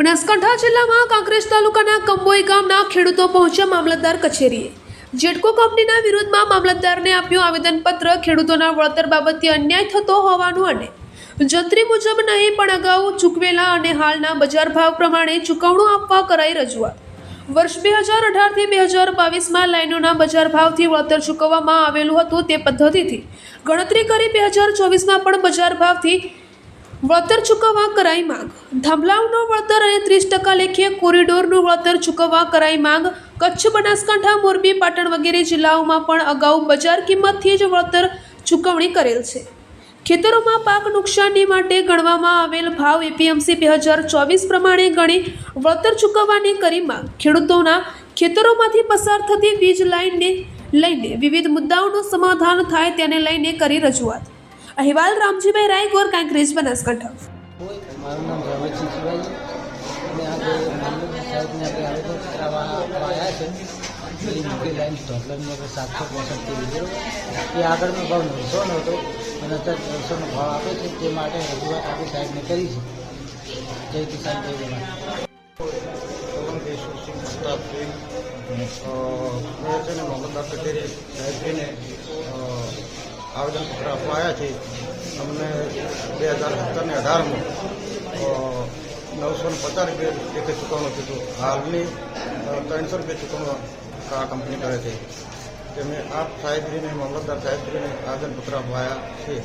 બનાસકાંઠા જિલ્લામાં કાંકરેજ તાલુકાના કંબોઈ ગામના ખેડૂતો પહોંચ્યા મામલતદાર કચેરીએ. જેટકો કંપનીના વિરોધમાં મામલતદારને આપ્યું આવેદનપત્ર, ખેડૂતોના વળતર બાબતે અન્યાય થતો હોવાનું અને જંત્રી મુજબ નહીં, પણ અગાઉ ચૂકવેલા અને હાલના બજાર ભાવ પ્રમાણે ચૂકવણું આપવા કરાઈ રજૂઆત. વર્ષ બે હજાર અઢારથી બે હજાર બાવીસમાં લાઈનોના બજાર ભાવથી વળતર ચૂકવવામાં આવેલું હતું તે પદ્ધતિથી. ગણતરી કરી બે હજાર ચોવીસમાં પણ બજાર ભાવથી વળતર ચૂકવવા કરાઈ માંગ. ધમલાવનો વળતર અને ત્રીસ ટકા લેખે કોરિડોરનું વળતર ચૂકવવા કરાઈ માંગ. કચ્છ, બનાસકાંઠા, મોરબી, પાટણ વગેરે જિલ્લાઓમાં પણ અગાઉ બજાર કિંમતથી જ વળતર ચૂકવણી કરેલ છે. ખેતરોમાં પાક નુકસાની માટે ગણવામાં આવેલ ભાવ એપીએમસી બે હજાર ચોવીસ પ્રમાણે ગણી વળતર ચૂકવવાની કરી માંગ. ખેડૂતોના ખેતરોમાંથી પસાર થતી વીજ લાઇનને લઈને વિવિધ મુદ્દાઓનું સમાધાન થાય તેને લઈને કરી રજૂઆત. અહેવાલ રામજીભાઈ રાયગોર કાંકરેજ બનાસકાંઠા મારું નામ રમેશસિંહ શિવાજી અને આજે મામલતદાર સાહેબને આપણે આવેદન કરાવવા આવ્યા છે પેલી મોટી લાઈન ઢોકલાની આપણે સાતસો પોસઠથી લીધેલો. એ આગળનો ભાવ નવસોનો હતો અને અત્યારે ત્રણસોનો ભાવ આપે છે તે માટે રજૂઆત આપણી સાહેબને કરી છે. જય કિસાન જય જવાન. મેં છે ને મામલતદાર કચેરી સાહેબજીને અ, આવેદનપત્ર આપવા આવ્યા છે. અમને બે હજાર સત્તરને અઢારમાં નવસો ને પચાસ રૂપિયા લેખે ચૂકવણું કીધું. હાલની ત્રણસો રૂપિયા ચૂકવણું આ કંપની કરે છે. તે મેં આપ સાહેબજીને મામલતદાર સાહેબજીને આવેદનપત્ર આવ્યા છે.